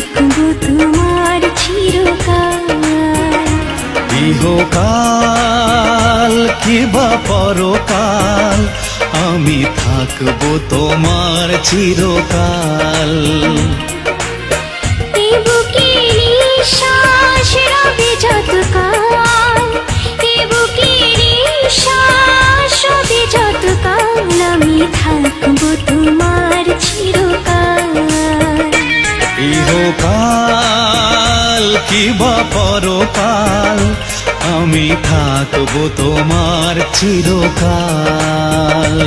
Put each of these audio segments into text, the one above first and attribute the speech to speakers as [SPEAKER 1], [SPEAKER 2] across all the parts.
[SPEAKER 1] থাকব তোমার চিরকাল।
[SPEAKER 2] ইহকাল কিবা পরকাল আমি থাকব তোমার চিরকাল।
[SPEAKER 1] ইহকাল কিবা পরকাল আমি থাকব তোমার চিরকাল।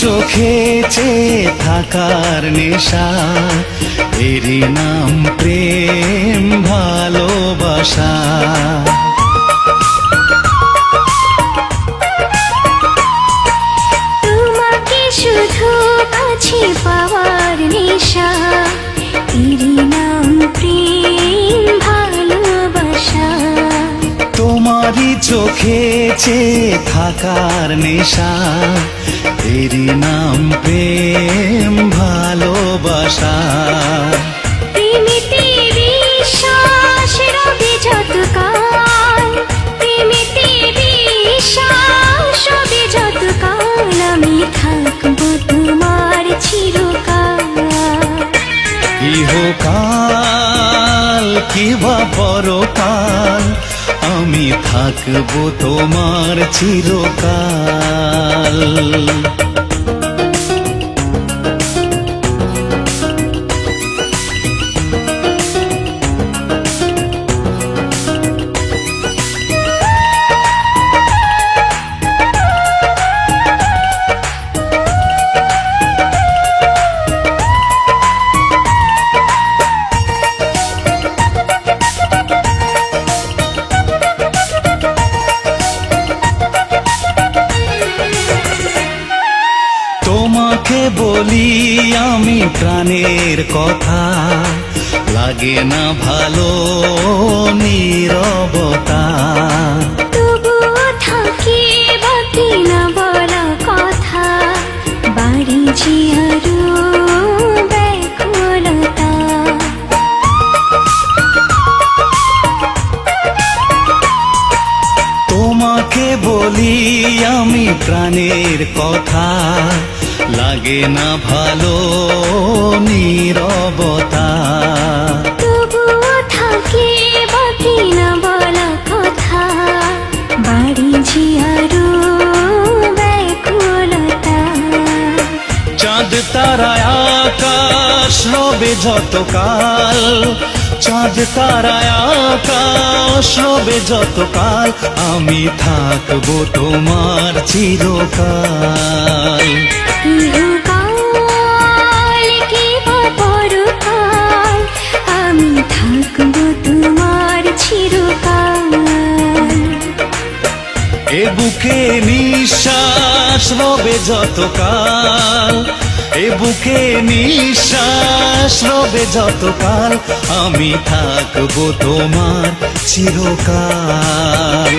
[SPEAKER 1] চোখে চেয়ে থাকার নেশা। এরই নাম প্রেম ভালোবাসা। চোখে চেয়ে থাকার নেশা এরই নাম প্রেম ভালোবাসা। ইহকাল কিবা পরকাল আমি থাকব তোমার চিরকাল। বলি আমি প্রাণের কথা। লাগে না ভালো নীরবতা। তোমাকে বলি আমি প্রাণের কথা। লাগে না ভালো নীরবতা।
[SPEAKER 2] তবুও থাকে বাকি না বলা কথা। বাড়ি আরও ব্যাকুলতা।
[SPEAKER 1] চাঁদ তারায় আকাশ রবে যতকাল চাঁদ তারায় আকাশ রবে যতকাল আমি থাকব তোমার চিরকাল। বুকে নিঃশ্বাস রবে যতকাল। এ বুকে নিঃশ্বাস রবে যতকাল আমি থাকব তোমার চিরকাল।